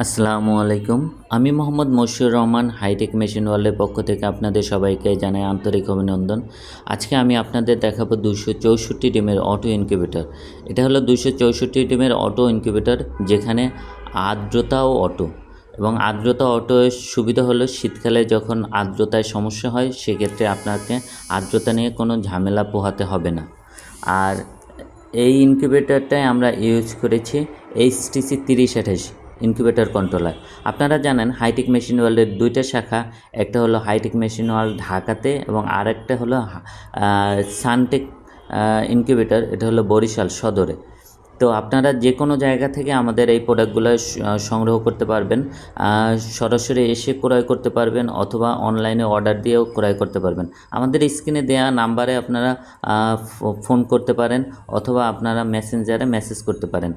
আসসালামু আলাইকুম। আমি মোহাম্মদ মশিউর রহমান, হাইটেক মেশিন ওয়ার্ল্ডের পক্ষ থেকে আপনাদের সবাইকে জানাই আন্তরিক অভিনন্দন। আজকে আমি আপনাদের দেখাবো দুশো চৌষট্টি ডিমের অটো ইনকিউবেটর। এটা হলো দুশো চৌষট্টি ডিমের অটো ইনকিউবেটর, যেখানে আর্দ্রতাও অটো এবং আর্দ্রতা অটোর সুবিধা হলো শীতকালে যখন আর্দ্রতায় সমস্যা হয়, সেক্ষেত্রে আপনাকে আর্দ্রতা নিয়ে কোনো ঝামেলা পোহাতে হবে না। আর এই ইনকিউবেটরটাই আমরা ইউজ করেছি এইচটিসি তিরিশ আঠাশ। ইনকিউবেটর কন্ট্রোলার আপনারা জানেন হাইটেক মেশিন ওয়ার্ল্ডের দুইটা শাখা, একটা হলো হাইটেক মেশিন ওয়ার্ল্ড ঢাকাতে এবং আরেকটা হলো সানটেক ইনকিউবেটর এটা হলো বরিশাল সদরে। তো আপনারা যে কোনো জায়গা থেকে আমাদের এই প্রোডাক্টগুলো সংগ্রহ করতে পারবেন। সরাসরি এসে ক্রয় করতে পারবেন অথবা অনলাইনে অর্ডার দিয়েও ক্রয় করতে পারবেন। আমাদের স্ক্রিনে দেওয়া নাম্বারে আপনারা ফোন করতে পারেন অথবা আপনারা মেসেঞ্জারে মেসেজ করতে পারেন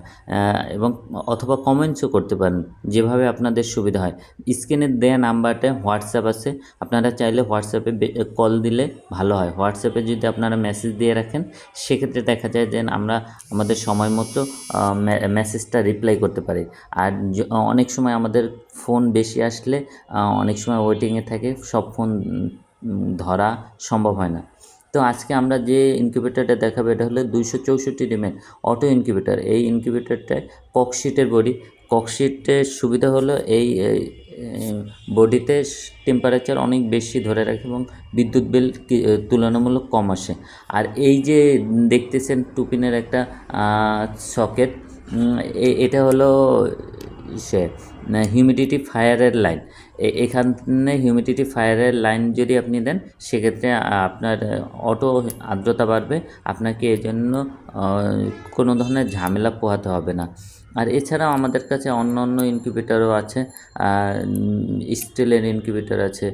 এবং অথবা কমেন্টসও করতে পারেন, যেভাবে আপনাদের সুবিধা হয়। স্ক্রিনে দেওয়া নাম্বারটা হোয়াটসঅ্যাপ আছে। আপনারা চাইলে হোয়াটসঅ্যাপে কল দিলে ভালো হয়। হোয়াটসঅ্যাপে যদি আপনারা মেসেজ দিয়ে রাখেন, সেক্ষেত্রে দেখা যায় যে আমরা, আমাদের সময় মতো মেসেজটা রিপ্লাই করতে পারি। আর অনেক সময় আমাদের ফোন বেশি আসলে অনেক সময় ওয়েটিংয়ে থাকে, সব ফোন ধরা সম্ভব হয় না। তো আজকে আমরা যে ইনকিউবেটারটা দেখাবো, এটা হলো দুইশো চৌষট্টি ডিমের অটো ইনকিউবেটার এই ইনকিউবেটারটায় ককশিটের বডি। ককশিটের সুবিধা হলো এই বডিতে টেম্পারেচার অনেক বেশি ধরে রাখে এবং বিদ্যুৎ বিল তুলনামূলক কম আসে। আর এই যে দেখতেছেন টুপিনের একটা সকেট এটা হলো সে হিউমিডিটি ফায়ারের লাইন এখানে হিউমিডিটি ফায়ারের লাইন যদি আপনি দেন, সেক্ষেত্রে আপনার অটো আর্দ্রতা বাড়বে, আপনাকে এজন্য কোনো ধরনের ঝামেলা পোহাতে হবে না। আর এছাড়াও আমাদের কাছে অন্য অন্য ইনকিউবেটরও আছে স্টিলের ইনকিউবেটর আছে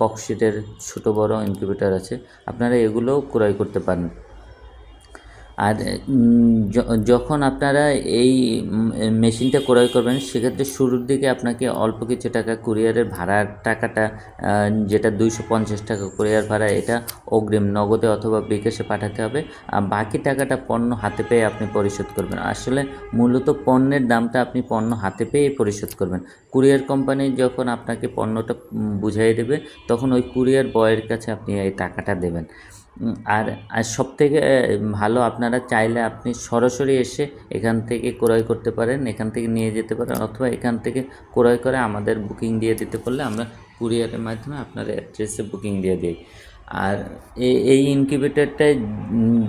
ককশিটের ছোটো বড়ো ইনকিউবেটর আছে। আপনারা এগুলোও ক্রয় করতে পারেন। আর যখন আপনারা এই মেশিনটা ক্রয় করবেন, সেক্ষেত্রে শুরুর দিকে আপনাকে অল্প কিছু টাকা কুরিয়ারের ভাড়ার টাকাটা যেটা দুইশো পঞ্চাশ টাকা কুরিয়ার ভাড়া, এটা অগ্রিম নগদে অথবা বিকাশে পাঠাতে হবে। আর বাকি টাকাটা পণ্য হাতে পেয়ে আপনি পরিশোধ করবেন। আসলে মূলত পণ্যের দামটা আপনি পণ্য হাতে পেয়ে পরিশোধ করবেন। কুরিয়ার কোম্পানি যখন আপনাকে পণ্যটা বুঝাই দেবে, তখন ওই কুরিয়ার বয়ের কাছে আপনি এই টাকাটা দেবেন। আর আর সব থেকে ভালো আপনারা চাইলে আপনি সরাসরি এসে এখান থেকে ক্রয় করতে পারেন, এখান থেকে নিয়ে যেতে পারেন, অথবা এখান থেকে ক্রয় করে আমাদের বুকিং দিয়ে দিতে পারলে আমরা কুরিয়ারের মাধ্যমে আপনার অ্যাড্রেসে বুকিং দিয়ে দিই। আর এই ইনকিউবেটরটায়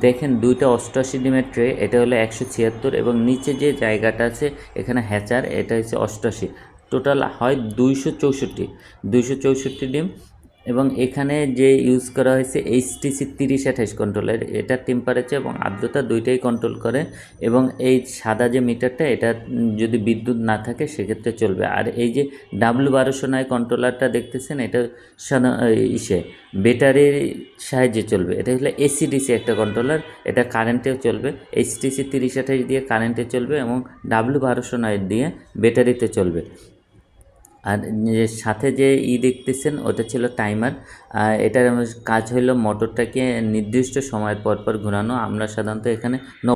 দেখেন দুইটা অষ্টআশি ডিমের ট্রে, এটা হলো একশো ছিয়াত্তর এবং নিচে যে জায়গাটা আছে এখানে হ্যাচার, এটা হচ্ছে অষ্টআশি। টোটাল হয় দুইশো চৌষট্টি দুইশো চৌষট্টি ডিম এবং এখানে যে ইউজ করা হয়েছে এইচটিসি তিরিশ আঠাইশ কন্ট্রোলার এটার টেম্পারেচার এবং আর্দ্রতা দুইটাই কন্ট্রোল করে এবং এই সাদা যে মিটারটা এটা যদি বিদ্যুৎ না থাকে, সেক্ষেত্রে চলবে। আর এই যে ডাব্লু বারোশো নয় কন্ট্রোলারটা দেখতেছেন, এটা ইসে ব্যাটারির সাহায্যে চলবে। এটা হলো এসিডিসি একটা কন্ট্রোলার এটা কারেন্টেও চলবে। এইচটিসি তিরিশ আঠাইশ দিয়ে কারেন্টে চলবে এবং ডাব্লু বারোশো নয় দিয়ে ব্যাটারিতে চলবে। আর সাথে যে ই দেখতেছেন, ওটা ছিল টাইমার। এটার কাজ হলো মোটরটাকে নির্দিষ্ট সময়ের পর পর ঘোরানো। আমরা সাধারণত এখানে